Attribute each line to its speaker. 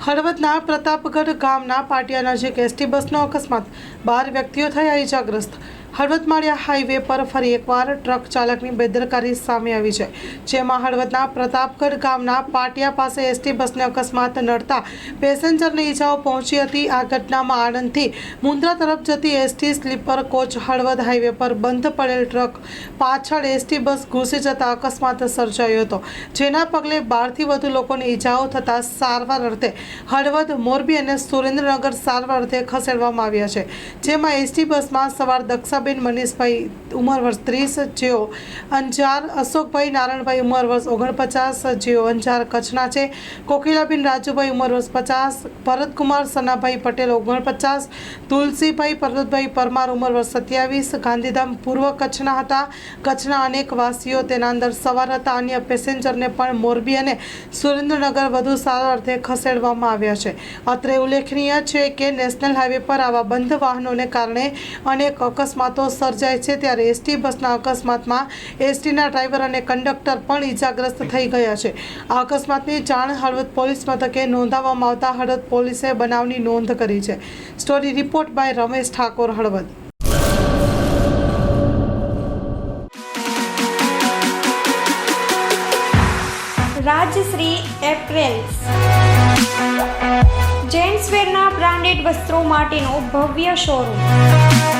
Speaker 1: હળવદના પ્રતાપગઢ ગામના પાટિયા નજીક એસટી બસનો અકસ્માત બાર વ્યક્તિઓ થયા ઇજાગ્રસ્ત હળવદ માળિયા હાઈવે પર ફરી એકવાર ટ્રક ચાલકની બેદરકારી સામે આવી છે. જેમાં હળવદના પ્રતાપગઢ ગામના પાટિયા પાસે એસટી બસને અકસ્માત નડતા પેસેન્જરને ઈજાઓ પહોંચી હતી. આ ઘટનામાં આણંદથી મુંદ્રા તરફ જતી ST sleeper coach Halvad highway પર બંધ પડેલ ટ્રક પાછળ એસટી બસ ઘૂસી જતા અકસ્માત સર્જાયો હતો, જેના પગલે બારથી વધુ લોકોને ઈજાઓ થતાં સારવાર અર્થે હળવદ, મોરબી અને સુરેન્દ્રનગર સારવાર અર્થે ખસેડવામાં આવ્યા છે. જેમાં એસટી બસમાં સવાર દક્ષાબેન મનીષભાઈ, ઉંમર વર્ષ ત્રીસ જેઓ. અંજાર અશોકભાઈ નારાયણભાઈ ઉંમર વર્ષ ઓગણપચાસ જેઓ. અંજાર કચ્છના છે. કોકિલાબેન રાજુભાઈ, ઉંમર વર્ષ પચાસ. ભરતકુમાર સનાભાઈ પટેલ, ઓગણપચાસ. તુલસીભાઈ પર્વતભાઈ પરમાર, ઉંમર વર્ષ સત્યાવીસ. ગાંધીધામ પૂર્વ કચ્છના હતા. કચ્છના અનેક વાસીઓ તેના અંદર સવાર હતા. અન્ય પેસેન્જરને પણ મોરબી અને સુરેન્દ્રનગર વધુ સારા અર્થે ખસેડવામાં આવ્યા છે. અત્રે ઉલ્લેખનીય છે કે નેશનલ હાઈવે પર આવા બંધ વાહનોને કારણે અનેક અકસ્માતો સર્જાય છે ત્યારે એસટી બસના અકસ્માતમાં એસટીના ડ્રાઈવર અને કંડક્ટર પણ ઈજાગ્રસ્ત થઈ ગયા છે. આ અકસ્માતની જાણ હળવદ પોલીસ મથકે નોંધાવવામાં આવતા હળવદ પોલીસે બનાવની નોંધ કરી છે. Story report by Ramesh Thakor Halvad.
Speaker 2: Rajshree apparels જેન્ટ્સવેરના branded વસ્ત્રો માટેનો ભવ્ય showroom